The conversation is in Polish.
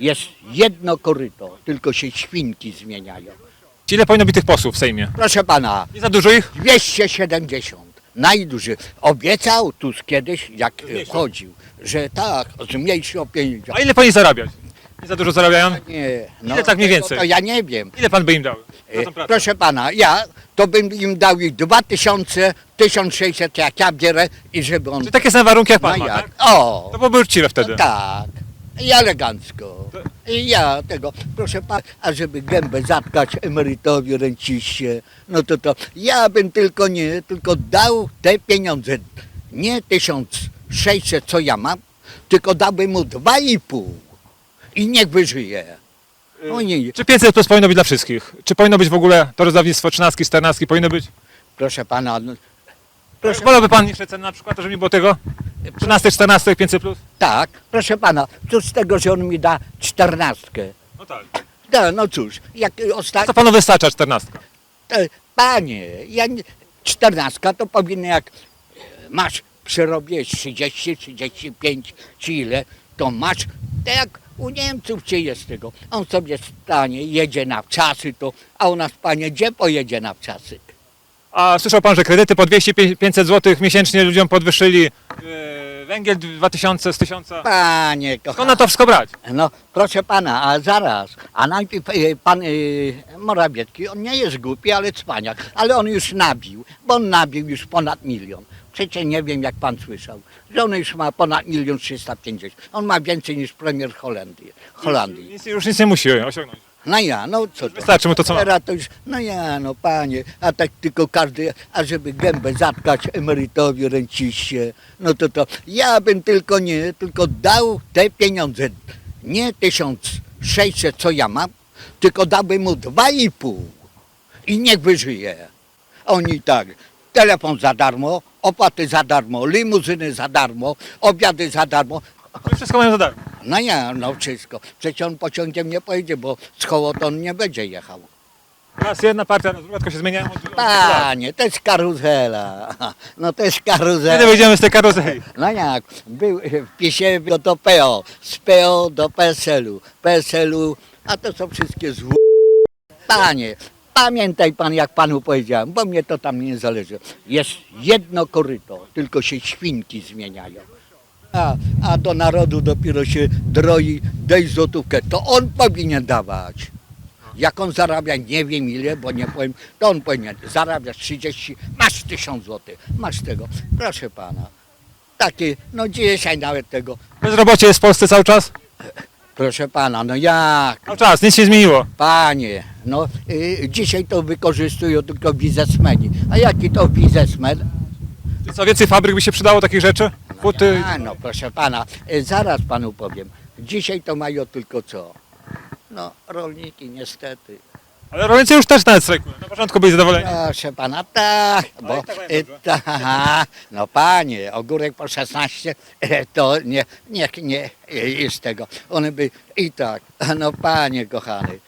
Jest jedno koryto, tylko się świnki zmieniają. Ile powinno być tych posłów w Sejmie? Proszę pana, Nie za dużo ich? 270. Najdłużej. Obiecał Tusk kiedyś, jak e, chodził, że tak, zmniejszy o 50. A ile powinni zarabiać? Nie za dużo zarabiają? Nie, no, Ile tak mniej tego więcej? To ja nie wiem. Ile pan by im dał? Za E, pracę? Proszę pana, ja to bym im dał ich 2000, 1600 jak ja bierę i żeby on... Czy takie same warunki jak No pan ma, jak? tak? O! To byłoby uczciwe wtedy. No tak. I elegancko. I ja tego, proszę pana, a żeby gębę zatkać emerytowi, renciście, no to to ja bym tylko nie, tylko dał te pieniądze, nie 1600, co ja mam, tylko dałbym mu 2,5 i niech wyżyje. O nie, Czy 500 plus powinno być dla wszystkich? Czy powinno być w ogóle to rozdawnictwo 13, 14 powinno być? proszę pana, no, proszę, Wolałby pan niższe ceny na przykład, żeby nie było tego? 13, 14, 500 plus? tak, proszę pana, cóż z tego, że on mi da czternastkę. No tak. Da, no cóż, jak Co ostatnio... panu wystarcza 14? E, Panie, ja nie, czternastka to powinno jak e, masz przerobie 30, 35 czy ile, to masz, tak jak u Niemców gdzie jest tego. On sobie stanie, jedzie na wczasy to, a u nas panie, gdzie pojedzie na wczasy? A słyszał pan, że kredyty po 200-500 zł miesięcznie ludziom podwyższyli yy, węgiel 2000 z 1000? Panie Skąd na kochany. to wszystko brać? No proszę pana, a zaraz, a najpierw e, pan e, Morawiecki, on nie jest głupi, ale cwaniak, ale on już nabił, bo on nabił już ponad milion. Przecież nie wiem, jak pan słyszał, że on już ma ponad milion 350. On ma więcej niż premier Holandii. Holandii. Nic, już nic nie musi osiągnąć. No ja, no co to? Wystarczy mu to, co ma. Teraz to już, no ja, no panie, a tak tylko każdy, a żeby gębę zatkać emerytowi, renciście, no to to, ja bym tylko nie, tylko dał te pieniądze, nie 1600, co ja mam, tylko dałbym mu 2,5 i niech wyżyje. Oni tak, telefon za darmo, opłaty za darmo, limuzyny za darmo, obiady za darmo, Czy wszystko mają za darmo? No ja, no wszystko. Przecież on pociągiem nie pojedzie, bo z Hołoton nie będzie jechał. Raz jedna partia, druga tylko się zmieniają. od- od- od lat. Panie, to jest karuzela. No to jest Kiedy karuzela. wyjdziemy z tej karuzeli? No jak, był w PiSie do, do PO, z PO do PSL-u, PSL-u, a to są wszystkie zło... Panie, pamiętaj pan, jak panu powiedziałem, bo mnie to tam nie zależy. Jest jedno koryto, tylko się świnki zmieniają. A, a do narodu dopiero się droi, daj złotówkę. To on powinien dawać. Jak on zarabia, nie wiem ile, bo nie powiem, to on powinien. Zarabiasz 30, masz 1000 złotych, masz tego. Proszę pana. Takie, no dzisiaj nawet tego. Bezrobocie jest w Polsce cały czas? Proszę pana, no jak? Cały czas, nic się zmieniło. Panie, no y, dzisiaj to wykorzystują tylko biznesmeni. A jaki to biznesmen? Czy co, więcej fabryk by się przydało takich rzeczy? Huty, A no proszę pana, y, zaraz panu powiem. Dzisiaj to mają tylko co? No rolniki niestety. ale rolnicy już też nawet strajkują. Na początku byli zadowoleni. Proszę pana, tak, bo i tak mają dobrze. ta, no panie, ogórek po 16 e, to nie, nie, nie y, z tego. One by i tak, no panie kochany,